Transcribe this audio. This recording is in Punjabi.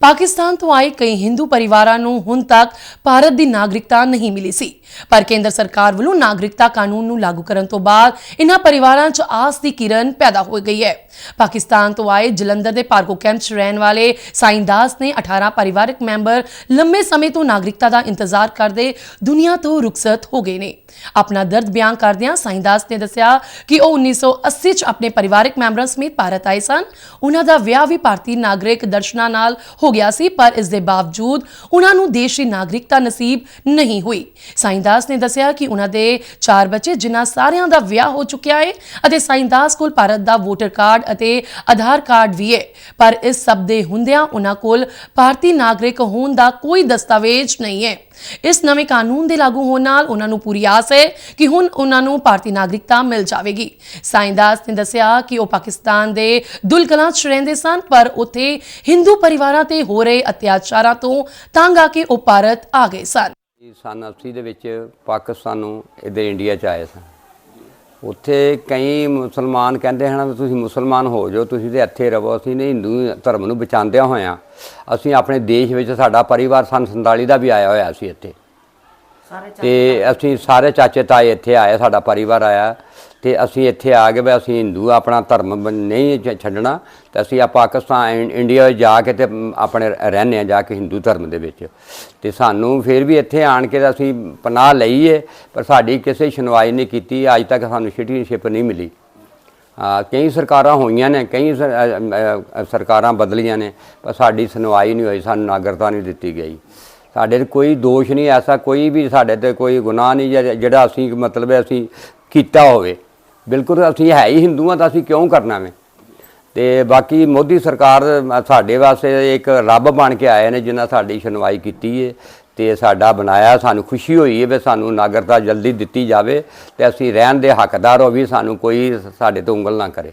ਪਾਕਿਸਤਾਨ ਤੋਂ ਆਏ ਕਈ ਹਿੰਦੂ ਪਰਿਵਾਰਾਂ ਨੂੰ ਹੁਣ ਤੱਕ ਭਾਰਤ ਦੀ ਨਾਗਰਿਕਤਾ ਨਹੀਂ ਮਿਲੀ ਸੀ ਪਰ ਕੇਂਦਰ ਸਰਕਾਰ ਵੱਲੋਂ ਨਾਗਰਿਕਤਾ ਕਾਨੂੰਨ ਨੂੰ ਲਾਗੂ ਕਰਨ ਤੋਂ ਬਾਅਦ ਇਨ੍ਹਾਂ ਪਰਿਵਾਰਾਂ 'ਚ ਆਸ ਦੀ ਕਿਰਨ ਪੈਦਾ ਹੋ ਗਈ ਹੈ ਪਾਕਿਸਤਾਨ ਤੋਂ ਆਏ ਜਲੰਧਰ ਦੇ ਪਾਰਕੋ ਕੈਂਪ 'ਚ ਰਹਿਣ ਵਾਲੇ ਸਾਈਂਦਾਸ ਨੇ 18 ਪਰਿਵਾਰਕ ਮੈਂਬਰ ਲੰਮੇ ਸਮੇਂ ਤੋਂ ਨਾਗਰਿਕਤਾ ਦਾ ਇੰਤਜ਼ਾਰ ਕਰਦੇ ਦੁਨੀਆ ਤੋਂ ਰੁਖਸਤ ਹੋ ਗਏ ਨੇ ਆਪਣਾ ਦਰਦ ਬਿਆਨ ਕਰਦਿਆਂ ਸਾਈਂਦਾਸ ਨੇ ਦੱਸਿਆ ਕਿ ਉਹ 1980 ਚ ਆਪਣੇ ਪਰਿਵਾਰਕ ਮੈਂਬਰਾਂ ਸਮੇਤ ਭਾਰਤ ਆਏ ਸਨ ਉਹਨਾਂ ਦਾ ਵਿਆਹ ਵੀ ਭਾਰਤੀ ਨਾਗਰਿਕ ਦਰਸ਼ਨਾਂ ਨਾਲ ਹੋ ਗਿਆ ਸੀ, ਪਰ ਇਸ ਦੇ ਬਾਵਜੂਦ ਉਹਨਾਂ ਨੂੰ ਦੇਸ਼ ਦੀ ਨਾਗਰਿਕਤਾ ਨਸੀਬ ਨਹੀਂ ਹੋਈ। ਸਾਈਂਦਾਸ ਨੇ ਦੱਸਿਆ ਕਿ ਉਹਨਾਂ ਦੇ ਚਾਰ ਬੱਚੇ ਜਿਨ੍ਹਾਂ ਸਾਰਿਆਂ ਦਾ ਵਿਆਹ ਹੋ ਚੁੱਕਿਆ ਹੈ ਅਤੇ ਸਾਈਂਦਾਸ ਕੋਲ ਭਾਰਤ ਦਾ ਵੋਟਰ ਕਾਰਡ ਅਤੇ ਆਧਾਰ ਕਾਰਡ ਵੀ ਹੈ ਪਰ ਇਸ ਸਭ ਦੇ ਹੁੰਦਿਆਂ ਉਹਨਾਂ ਕੋਲ ਭਾਰਤੀ ਨਾਗਰਿਕ ਹੋਣ ਦਾ ਕੋਈ ਦਸਤਾਵੇਜ਼ ਨਹੀਂ ਹੈ ਇਸ ਨਵੇਂ ਕਾਨੂੰਨ ਦੇ ਲਾਗੂ ਹੋਣ ਨਾਲ ਉਹਨਾਂ ਨੂੰ ਪੂਰੀ ਆਸ ਹੈ ਕਿ ਹੁਣ ਉਹਨਾਂ ਨੂੰ ਭਾਰਤੀ ਨਾਗਰਿਕਤਾ ਮਿਲ ਜਾਵੇਗੀ। ਸਾਈਂਦਾਸ ਨੇ ਦੱਸਿਆ ਕਿ ਉਹ ਪਾਕਿਸਤਾਨ ਦੇ ਦੁਲਕਲਾਂ 'ਚ ਰਹਿੰਦੇ ਸਨ, ਪਰ ਉੱਥੇ ਹਿੰਦੂ ਪਰਿਵਾਰਾਂ ਤੇ ਹੋ ਰਹੇ ਅਤਿਆਚਾਰਾਂ ਤੋਂ ਤੰਗ ਆ ਕੇ ਉਹ ਭਾਰਤ ਆ ਗਏ ਸਨ। ਸਨ 80 ਦੇ ਵਿੱਚ ਪਾਕਿਸਤਾਨੋਂ ਇੱਧਰ ਇੰਡੀਆ ਚ ਆਏ ਸਨ। ਉੱਥੇ ਕਈ ਮੁਸਲਮਾਨ ਕਹਿੰਦੇ ਹਨ ਤੁਸੀਂ ਮੁਸਲਮਾਨ ਹੋ ਜਾਓ, ਤੁਸੀਂ ਤੇ ਇੱਥੇ ਰਹੋ, ਅਸੀਂ ਨੇ ਹਿੰਦੂ ਧਰਮ ਨੂੰ ਬਚਾਉਂਦਿਆਂ ਹੋਇਆਂ। ਅਸੀਂ ਆਪਣੇ ਦੇਸ਼ ਵਿੱਚ ਸਾਡਾ ਪਰਿਵਾਰ ਸਨ 47 ਦਾ ਵੀ ਆਇਆ ਹੋਇਆ ਸੀ ਇੱਥੇ। ਤੇ ਅਸੀਂ ਸਾਰੇ ਚਾਚੇ ਤਾਏ ਇੱਥੇ ਆਏ ਸਾਡਾ ਪਰਿਵਾਰ ਆਇਆ। ਤੇ ਅਸੀਂ ਇੱਥੇ ਆ ਗਏ ਵੀ ਅਸੀਂ ਹਿੰਦੂ ਆਪਣਾ ਧਰਮ ਨਹੀਂ ਛੱਡਣਾ। ਤੇ ਅਸੀਂ ਆ ਪਾਕਿਸਤਾਨ ਇੰਡੀਆ ਜਾ ਕੇ ਤੇ ਆਪਣੇ ਰਹਿੰਦੇ ਆ ਜਾ ਕੇ ਹਿੰਦੂ ਧਰਮ ਦੇ ਵਿੱਚ। ਤੇ ਸਾਨੂੰ ਫਿਰ ਵੀ ਇੱਥੇ ਆਣ ਕੇ ਅਸੀਂ ਪਨਾਹ ਲਈਏ ਪਰ ਸਾਡੀ ਕਿਸੇ ਸੁਣਵਾਈ ਨਹੀਂ ਕੀਤੀ। ਅੱਜ ਤੱਕ ਸਾਨੂੰ ਸਿਟੀਜ਼ਨਸ਼ਿਪ ਨਹੀਂ ਮਿਲੀ। ਕਈ ਸਰਕਾਰਾਂ ਹੋਈਆਂ ਨੇ ਕਈ ਸਰਕਾਰਾਂ ਬਦਲੀਆਂ ਨੇ ਪਰ ਸਾਡੀ ਸੁਣਵਾਈ ਨਹੀਂ ਹੋਈ ਸਾਨੂੰ ਨਾਗਰਿਕਤਾ ਨਹੀਂ ਦਿੱਤੀ ਗਈ। ਸਾਡੇ ਤੇ ਕੋਈ ਦੋਸ਼ ਨਹੀਂ, ਐਸਾ ਕੋਈ ਵੀ ਸਾਡੇ ਤੇ ਕੋਈ ਗੁਨਾਹ ਨਹੀਂ ਜਿਹੜਾ- ਜਿਹੜਾ ਅਸੀਂ ਮਤਲਬ ਹੈ ਅਸੀਂ ਕੀਤਾ ਹੋਵੇ। ਬਿਲਕੁਲ ਅਸੀਂ ਹੈ ਹੀ ਹਿੰਦੂਆਂ ਤਾਂ ਅਸੀਂ ਕਿਉਂ ਕਰਨਾ ਵੇ? ਤੇ ਬਾਕੀ ਮੋਦੀ ਸਰਕਾਰ ਸਾਡੇ ਵਾਸਤੇ ਇੱਕ ਰੱਬ ਬਣ ਕੇ ਆਏ ਨੇ ਜਿਨ੍ਹਾਂ ਸਾਡੀ ਸੁਣਵਾਈ ਕੀਤੀ ਹੈ ਤੇ ਸਾਡਾ ਬਣਾਇਆ, ਸਾਨੂੰ ਖੁਸ਼ੀ ਹੋਈ ਹੈ ਵੀ ਸਾਨੂੰ ਨਾਗਰਤਾ ਜਲਦੀ ਦਿੱਤੀ ਜਾਵੇ ਤੇ ਅਸੀਂ ਰਹਿਣ ਦੇ ਹੱਕਦਾਰ ਹੋ ਵੀ ਸਾਨੂੰ ਕੋਈ ਸਾਡੇ ਤੋਂ ਉਂਗਲ ਨਾ ਕਰੇ।